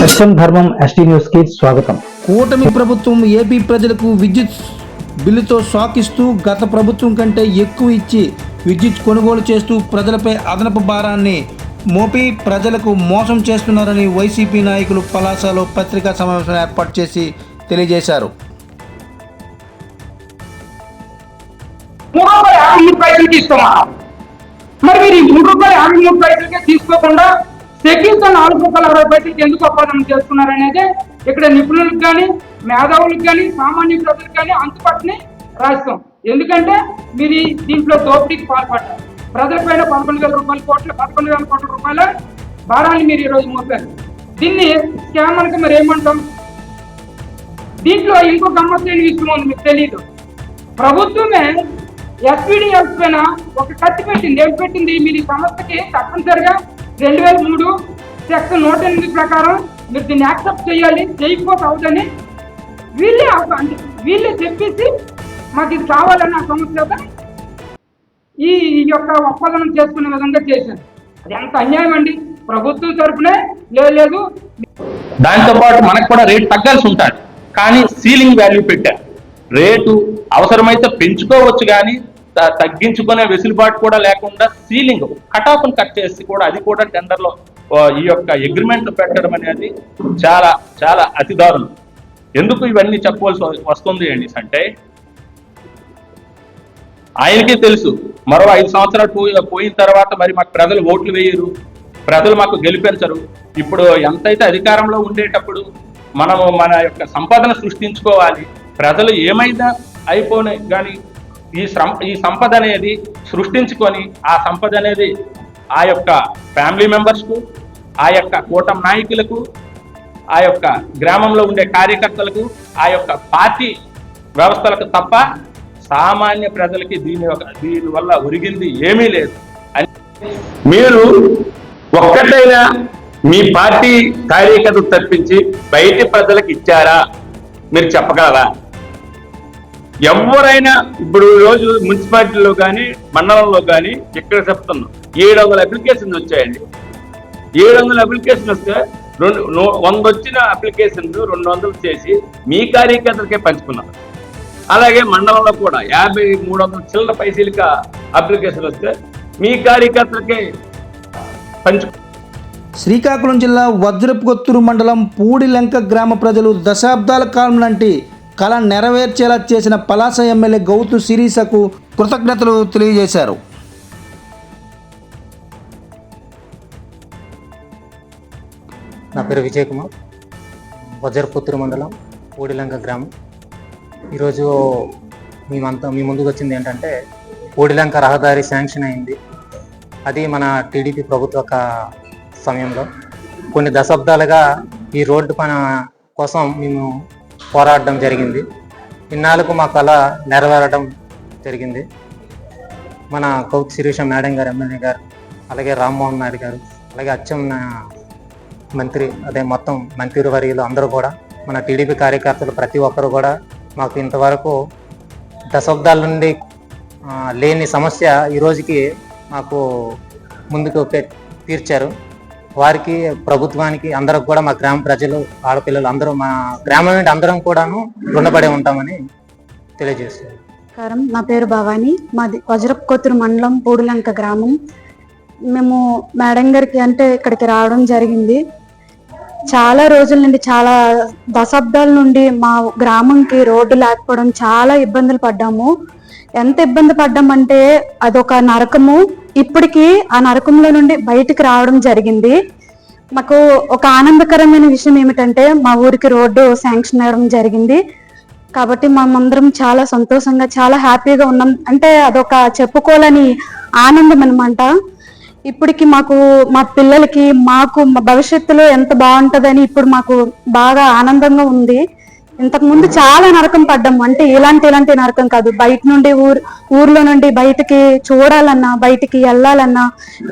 సత్యం ధర్మం ఎస్టీ న్యూస్కి స్వాగతం. కూటమి ప్రభుత్వం ఏపీ ప్రజలకు విద్యుత్ బిల్లుతో షాక్ ఇస్తూ గత ప్రభుత్వం కంటే ఎక్కువ ఇచ్చి విద్యుత్ కొనుగోలు చేస్తూ ప్రజలపై అదనపు భారాన్ని మోపి ప్రజలకు మోసం చేస్తున్నారని వైసీపీ నాయకులు పలాసలో పత్రికా సమావేశం ఏర్పాటు చేసి తెలియజేశారు. మరి మీరు ఈ మూడు రూపాయలు యాభై మూడు తీసుకోకుండా సెకిల్తో నాలుగు వందల అరవై పైసలకి ఎందుకు ఒప్పందం చేస్తున్నారు అనేది ఇక్కడ నిపుణులకు కానీ మేధావులకు కానీ సామాన్య ప్రజలకు కానీ అంతుపట్టుని రాస్తాం ఎందుకంటే మీరు దీంట్లో దోపిడీకి పాల్పడ్డారు. ప్రజలపైన పదకొండు వేల రూపాయల కోట్ల పదకొండు వేల కోట్ల రూపాయల భారాన్ని మీరు ఈరోజు మోపారు. దీన్ని స్కామ్ అనక మరి ఏమంటాం? దీంట్లో ఇంకో గమ్మత్తైన విషయం ఉంది మీకు తెలియదు ప్రభుత్వమే ఎస్పీడీఎఫ్ పైన ఒక కత్తి పెట్టింది. ఏం పెట్టింది? మీరు ఈ సంస్థకి తప్పనిసరిగా రెండు వేల మూడు సెక్షన్ నూట ఎనిమిది ప్రకారం మీరు దీన్ని యాక్సెప్ట్ చేయాలి చేయకపోతే అవుదని వీళ్ళే అంటే వీళ్ళే చెప్పేసి మాకు ఇది కావాలన్న ఆ ఈ ఈ యొక్క ఒప్పందం చేసుకునే విధంగా చేశారు. అది ఎంత అన్యాయం అండి? ప్రభుత్వం తరఫునే లేదు లేదు. దాంతో పాటు మనకు కూడా రేటు తగ్గాల్సి ఉంటుంది. కానీ సీలింగ్ వాల్యూ పెట్టారు. రేటు అవసరమైతే పెంచుకోవచ్చు కానీ తగ్గించుకునే వెసులుబాటు కూడా లేకుండా సీలింగ్ కట్ కట్ చేసి కూడా అది కూడా టెండర్లో ఈ యొక్క అగ్రిమెంట్ పెట్టడం అనేది చాలా చాలా అతి దారుణం. ఎందుకు ఇవన్నీ చెప్పవలసి వస్తుంది అండి అంటే ఆయనకి తెలుసు. మరో ఐదు సంవత్సరాలు పోయి- పోయిన తర్వాత మరి మాకు ప్రజలు ఓట్లు వేయరు ప్రజలు మాకు గెలిపించరు. ఇప్పుడు ఎంతైతే అధికారంలో ఉండేటప్పుడు మనము మన యొక్క సంపదను సృష్టించుకోవాలి ప్రజలు ఏమైనా అయిపోయినాయి కానీ ఈ శ్రమ ఈ సంపద అనేది సృష్టించుకొని ఆ సంపద అనేది ఆ యొక్క ఫ్యామిలీ మెంబర్స్కు ఆ యొక్క కూటమి నాయకులకు ఆ యొక్క గ్రామంలో ఉండే కార్యకర్తలకు ఆ యొక్క పార్టీ వ్యవస్థలకు తప్ప సామాన్య ప్రజలకి దీని యొక్క దీని వల్ల ఒరిగింది ఏమీ లేదు. అని మీరు ఒక్కటైనా మీ పార్టీ కార్యకర్తలు తప్పించి బయటి ప్రజలకు ఇచ్చారా? మీరు చెప్పగలరా? ఎవరైనా ఇప్పుడు రోజు మున్సిపాలిటీలో కానీ మండలంలో కానీ ఇక్కడ చెప్తున్నాం. ఏడు వందల అప్లికేషన్ వచ్చాయండి. ఏడు వందల అప్లికేషన్ వస్తే రెండు వంద వచ్చిన అప్లికేషన్స్ రెండు వందలు చేసి మీ కార్యకర్తలకే పంచుకున్నారు అలాగే మండలంలో కూడా యాభై మూడు వందల చిల్లర పైసలక అప్లికేషన్ వస్తే మీ కార్యకర్తలకే పంచు శ్రీకాకుళం జిల్లా వజ్రపుకొత్తూరు మండలం పూడిలంక గ్రామ ప్రజలు దశాబ్దాల కాలం లాంటి కళ నెరవేర్చేలా చేసిన పలాస ఎమ్మెల్యే గౌతు సిరీసకు కృతజ్ఞతలు తెలియజేశారు. నా పేరు విజయ్ కుమార్. వజ్రపుత్తూరు మండలం ఓడిలంక గ్రామం. ఈరోజు మేమంతా మీ ముందుకు వచ్చింది ఏంటంటే ఓడిలంక రహదారి శాంక్షన్ అయింది. అది మన టీడీపీ ప్రభుత్వ సమయంలో. కొన్ని దశాబ్దాలుగా ఈ రోడ్డు పన కోసం మేము పోరాడడం జరిగింది. ఇన్నాళ్ళకు మా కళ నెరవేరడం జరిగింది. మన కౌత్ శిరీష మేడం గారు ఎమ్మెల్యే గారు అలాగే రామ్మోహన్ నాయుడు గారు అలాగే అచ్చం మంత్రి అదే మొత్తం మంత్రి వర్యులు అందరూ కూడా మన టీడీపీ కార్యకర్తలు ప్రతి ఒక్కరు కూడా మాకు ఇంతవరకు దశాబ్దాల నుండి లేని సమస్య ఈ రోజుకి మాకు ముందుకు తీర్చారు. వారికి ప్రభుత్వానికి అందరికి కూడా మా గ్రామ ప్రజలు ఆడపిల్లలు అందరూ మా గ్రామం నుండి అందరం కూడాను రుణపడి ఉంటామని తెలియజేస్తున్నాం. నా పేరు భవాని. మాది వజ్రపుకొత్తూరు మండలం పూడులంక గ్రామం. మేము మేడం గారికి అంటే ఇక్కడికి రావడం జరిగింది. చాలా రోజుల నుండి చాలా దశాబ్దాల నుండి మా గ్రామంకి రోడ్డు లేకపోవడం చాలా ఇబ్బందులు పడ్డాము. ఎంత ఇబ్బంది పడ్డామంటే అదొక నరకము. ఇప్పటికీ ఆ నరకంలో నుండి బయటికి రావడం జరిగింది. మాకు ఒక ఆనందకరమైన విషయం ఏమిటంటే మా ఊరికి రోడ్డు శాంక్షన్ అవ్వడం జరిగింది. కాబట్టి మేమందరం చాలా సంతోషంగా చాలా హ్యాపీగా ఉన్నాం. అంటే అదొక చెప్పుకోలేని ఆనందం అనమాట ఇప్పటికి మాకు మా పిల్లలకి మాకు మా భవిష్యత్తులో ఎంత బాగుంటుందని ఇప్పుడు మాకు బాగా ఆనందంగా ఉంది. ఇంతకు ముందు చాలా నరకం పడ్డాము అంటే ఇలాంటి ఇలాంటి నరకం కాదు. బయట నుండి ఊరు ఊర్లో నుండి బయటికి చూడాలన్నా బయటికి వెళ్ళాలన్నా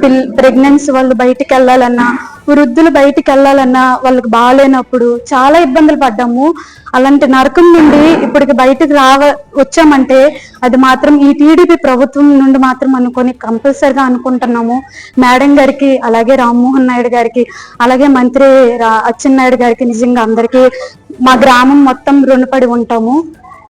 పిల్ ప్రెగ్నెన్సీ వాళ్ళు బయటికి వెళ్ళాలన్నా వృద్ధులు బయటికి వెళ్ళాలన్నా వాళ్ళకి బాగాలేనప్పుడు చాలా ఇబ్బందులు పడ్డాము. అలాంటి నరకం నుండి ఇప్పటికి బయటకు రావ వచ్చామంటే అది మాత్రం ఈ టీడీపీ ప్రభుత్వం నుండి మాత్రం అనుకొని కంపల్సరిగా అనుకుంటున్నాము. మేడం గారికి అలాగే రామ్మోహన్ నాయుడు గారికి అలాగే మంత్రి రా అచ్చెన్నాయుడు గారికి నిజంగా అందరికీ మా గ్రామం మొత్తం రుణపడి ఉంటాము.